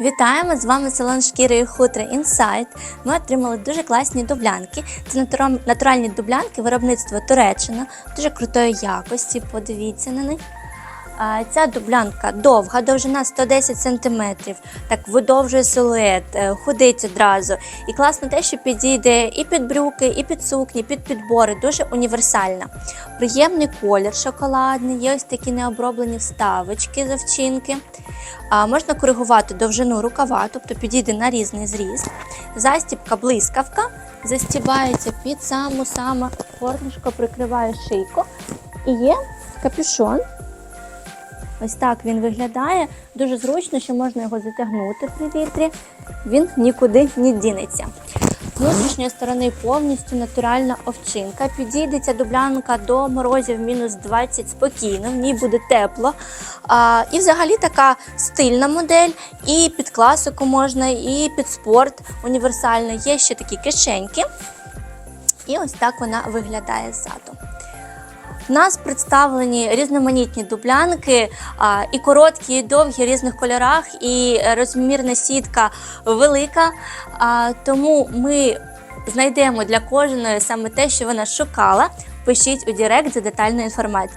Вітаємо! З вами салон шкіри і хутра Інсайт. Ми отримали дуже класні дублянки. Це натура- натуральні дублянки виробництва Туреччина, дуже крутої якості. Подивіться на них. Ця дублянка довга, довжина 110 см, так видовжує силует, е, худить одразу. І класно те, що підійде і під брюки, і під сукні, під підбори, дуже універсальна. Приємний колір шоколадний, є ось такі необроблені вставочки з овчинки. Можна коригувати довжину рукава, тобто підійде на різний зріст. Застібка блискавка застібається під саму саму горлышко, прикриває шийку. І є капюшон. Ось так він виглядає. Дуже зручно, що можна його затягнути при вітрі. Він нікуди не дінеться. З внутрішньої сторони повністю натуральна овчинка. Підійде ця дублянка до морозів мінус 20 спокійно, в ній буде тепло. А, і взагалі така стильна модель, і під класику можна, і під спорт універсальна. Є ще такі кишеньки. І ось так вона виглядає ззаду. У нас представлені різноманітні дублянки, і короткі, і довгі в різних кольорах, і розмірна сітка велика. Тому ми знайдемо для кожної саме те, що вона шукала. Пишіть у Директ за детальну інформацію.